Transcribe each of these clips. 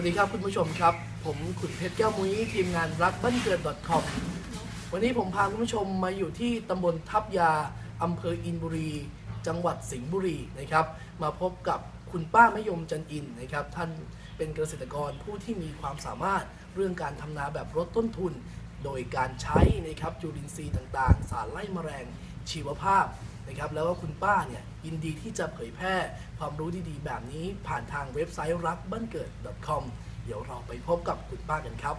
วัสดีครับคุณผู้ชมครับ ผมขุนเพชรแก้วมุ้ยทีมงานรักบ้านเกิด .com วันนี้ผมพาคุณผู้ชมมาอยู่ที่ตำบลทับยาอำเภออินบุรี จังหวัดสิงห์บุรีนะครับ มาพบกับคุณป้ามะยมจันอินนะครับ ท่านเป็นเกษตรกรผู้ที่มีความสามารถเรื่องการทำนาแบบลดต้นทุน โดยการใช้นะครับจุลินทรีย์ต่างๆ สารไล่แมลงชีวภาพ นะครับแล้วก็คุณป้าเนี่ยยินดีที่จะเผยแพร่ความรู้ดีๆ แบบนี้ผ่านทางเว็บไซต์รักบ้านเกิด .com เดี๋ยวเราไปพบกับคุณป้ากันครับ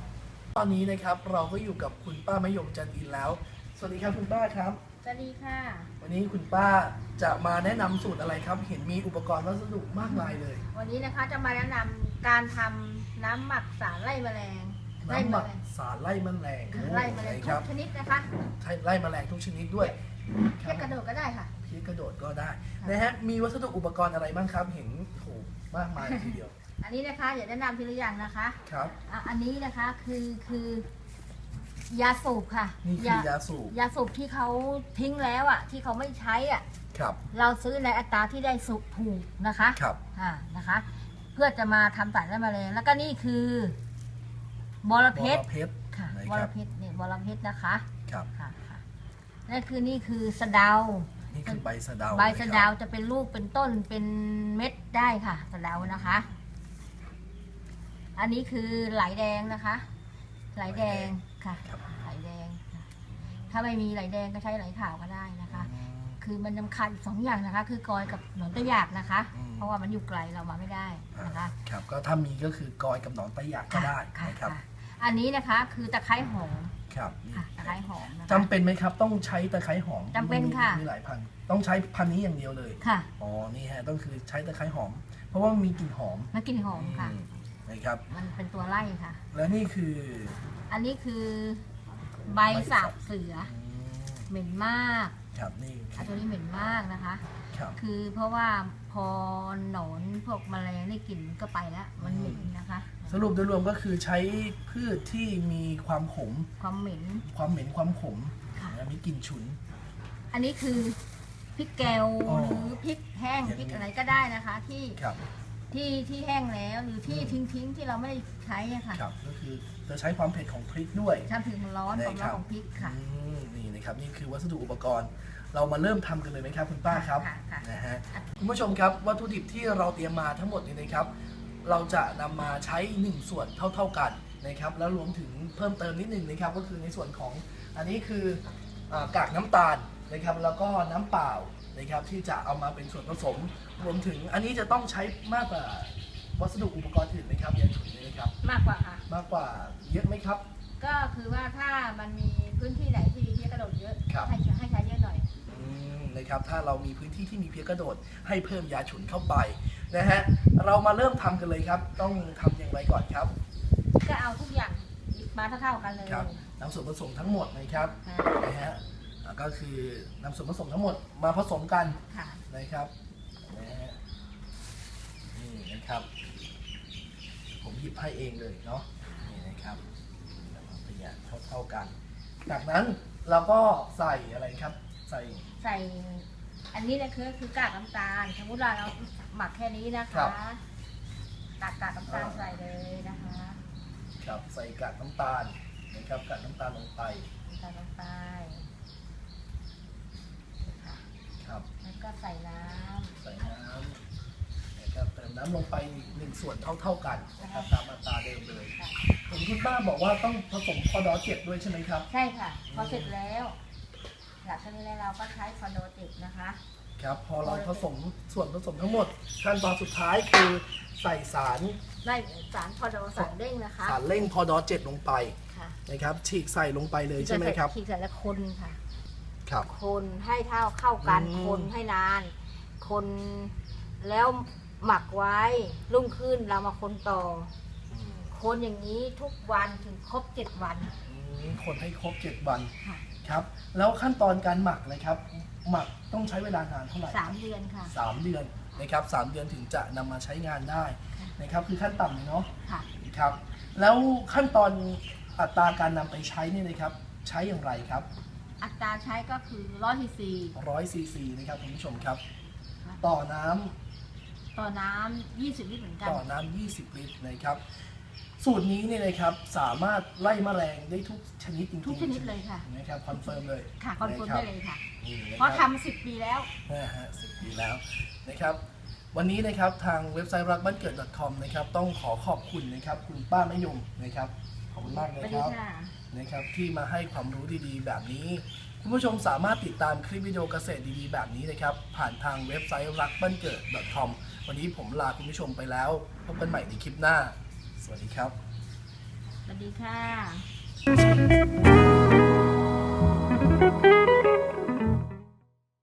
ตอนนี้นะครับเราก็อยู่กับคุณป้ามะยมจันอินแล้ว สวัสดีครับคุณป้าครับ สวัสดีค่ะ วันนี้คุณป้าจะมาแนะนำสูตรอะไรครับ เห็นมีอุปกรณ์วัสดุมากมายเลย วันนี้นะคะจะมาแนะนำการทำน้ำหมักสารไล่แมลงไล่น้ำหแมมักลงสารไล่แมลงไล่แมลงคทุรักบชนิดนะคะ ใช่ไล่แมลงทุกชนิดด้วยค แค่รับกระโดดก็ได้ค่ะ เพี้ยกระโดดก็ได้ค่ะนะฮะมีวัสดุอุปกรณ์อะไรบ้างครับ เห็นโหมากมายทีเดียวอันนี้นะคะอย่าแนะนำทีละอย่างนะคะครับ อะอันนี้นะคะคือคือยาสูบค่ะนี่คือยาสูบยาสูบที่เขาทิ้งแล้วอะ ที่เขาไม่ใช้อะ ครับ เราซื้อในอัตราที่ได้สุกถูกนะคะ ครับ อ่านะคะ เพื่อจะมาทำสารไล่แมลงแล้วก็นี่คือบอระบเพอชรระเพชรค่ะนะบคอรัระบเพชรเนี่ยบอระเพชรนะคะครับ ค่ะค่ะ นั่นคือนี่คือสะเดา นี่คือใบสะเดาใบสะเดานะครับจะเป็นลูกเป็นต้นเป็นเม็ดได้ค่ะ สะเดานะคะ อันนี้คือไหลแดงนะคะ ไหลแดงค่ะครับไหลแดงค่ะถ้าไม่มีไหลแดงก็ใช้ไหลขาวก็ได้นะคะอืมคือมันจำคัญสองอย่างนะคะ คือกอยกับหนอนตะหยากนะคะอืมเพราะว่ามันอยู่ไกลเรามาไม่ได้นะคะ ครับก็ถ้ามีก็คือกอยกับหนอนไตหยากก็ได้ค่ะนะครับค่ะ อันนี้นะคะคือตะไคร้หอมครับนี่ค่ะตะไคร้หอมนะคะ จำเป็นไหมครับ ต้องใช้ตะไคร้หอมจำเป็นค่ะ มีหลายพันธุ์ต้องใช้พันธุ์นี้อย่างเดียวเลยค่ะอ๋อนี่ฮะต้องคือใช้ตะไคร้หอม เพราะว่ามันมีกลิ่นหอมแล้วกลิ่นหอมค่ะ อืมนะครับ มันเป็นตัวไล่ค่ะ และนี่คืออันนี้คือใบสาบเสืออืมเหม็นมาก ครับนี่อันตัวนี้เหม็นมากนะคะ ครับ คือเพราะว่า พอหนอนพวกแมลงได้กลิ่นก็ไปแล้วมันเหม็นนะคะ สรุปโดยรวมก็คือใช้พืชที่มีความขม ความเหม็น ความเหม็นความขมค่ะและมีกลิ่นฉุน อันนี้คือพริกแกวอ๋อหรือพริกแห้งอย่างนี้ พริกอะไรก็ได้นะคะ ที่ครับ ที่ที่แห้งแล้วหรือที่อืมทิ้งทิ้งๆที่เราไม่ได้ใช้อะค่ะครับ ก็คือจะใช้ความเผ็ดของพริกด้วย ทำถึงมันร้อนได้ความร้อนครับของพริกค่ะ อืมนี่นะครับ นี่คือวัสดุอุปกรณ์ เรามาเริ่มทำกันเลยไหมครับคุณป้าครับค่ะค่ะ นะฮะคุณผู้ชมครับวัตถุดิบที่เราเตรียมมาทั้งหมดนี้นะครับ เราจะนำมาใช้ 1 ส่วนเท่า ๆกันนะครับ แล้วรวมถึงเพิ่มเติมนิดหนึ่งนะครับ ก็คือในส่วนของอันนี้คืออากากน้ำตาลนะครับ แล้วก็น้ำเปล่านะครับที่จะเอามาเป็นส่วนผสม รวมถึงอันนี้จะต้องใช้มากกว่าวัสดุอุปกรณ์อื่นไหมครับยาฉุนเนี่ยนะครับ มากกว่าค่ะ มากกว่าเยอะไหมครับ ก็คือว่าถ้ามันมีพื้นที่ไหนที่มีเพี้ยกระโดดเยอะ ครับ ให้ให้ใช้ ครับถ้าเรามีพื้นที่ที่มีเพียกระโดด ให้เพิ่มยาฉุนเข้าไปนะฮะเรามาเริ่มทำกันเลยครับ ต้องทำอย่างไรก่อนครับ ก็เอาทุกอย่างมาเท่าๆกันเลยครับนำส่วนผสมทั้งหมดนะครับค่ะนะฮะอ่าก็คือนำส่วนผสมทั้งหมดมาผสมกันค่ะนะครับนะฮะนี่นะครับ ผมหยิบให้เองเลยเนาะนี่นะครับประหยัดเท่าๆกัน จากนั้นเราก็ใส่อะไรครับ ใส่ใส่ อันนี้นะคือคือกากน้ำตาลสมมติว่าเราหมักแค่นี้นะครัคะบตักกากน้ำตาลอ่าใส่เลยนะคะครับใส่กากน้ำตาลนะครับกากน้ำตาลลงไปน้ำตาลลงไปค่ะครับแล้วก็ใส่น้ใส่น้ำนะครับเติมน้ำลงไปหนึ่งส่วนเท่าๆกันนะครับตามอัตราเดิมเลยำค่ะผมคุณป้าบอกว่าต้องผสมคอดอเจ็ดด้วยใช่ไหมครับ ใช่ค่ะ พอเสร็จแล้ว หลังจากนี้แล้วเราก็ใช้คอนโดติกนะคะ ครับพอเราผสมส่วนผสมทั้งหมด ขั้นตอนสุดท้ายคือใส่สารได้สารคอนโดสารเด้งนะคะ สารเร่งพอดอเจ็ดลงไปค่ะนะครับ ฉีกใส่ลงไปเลยใช่ไหมครับขีดใส่แล้วคนค่ะ ครับ คนให้เท่าเข้ากันอืม คนให้นาน คนแล้วหมักไว้รุ่งขึ้นเรามาคนต่ออืมคนอย่างนี้ทุกวันถึงครบเจ็ดวันอืม คนให้ครบเจ็ดวันค่ะครับ แล้วขั้นตอนการหมักนะครับ หมักต้องใช้เวลานานเท่าไหร่สามเดือนค่ะ สามเดือนนะครับสามเดือนถึงจะนำมาใช้งานได้ค่ะนะครับ คือขั้นต่ำเลยเนาะค่ะ ครับ แล้วขั้นตอนอัตราการนำไปใช้นี่นะครับ ใช้อย่างไรครับอัตราใช้ก็คือร้อยทีซี100ซีซีนะครับคุณผู้ชมครับ ต่อน้ำ ต่อน้ำยี่สิบลิตรเหมือนกัน ต่อน้ำ 20 ลิตรนะครับ สูตรนี้เนี่ยนะครับสามารถไล่แมลงได้ทุกชนิดจริงๆทุกชนิดเลยค่ะ นะครับคอนเฟิร์มเลยค่ะคอนเฟิร์มได้เลยค่ะนี่นะเพครัราะบทำสิบปีแล้วนะฮะสิบปีแล้วนะครับ วันนี้นะครับทางเว็บไซต์รักบ้านเกิด .com นะครับต้องขอขอบคุณนะครับคุณป้ามะยมนะครับขอบคุณมากสเลยวัสคดีรับค่ะนะครับที่มาให้ความรู้ดีๆ แบบนี้ คุณผู้ชมสามารถติดตามคลิปวิดีโอเกษตรดีๆ แบบนี้นะครับ ผ่านทางเว็บไซต์รักบ้านเกิด .com วันนี้ผมลาคุณผู้ชมไปแล้วพบกันใหม่ในคลิปหน้า สวัสดีครับ สวัสดีค่ะ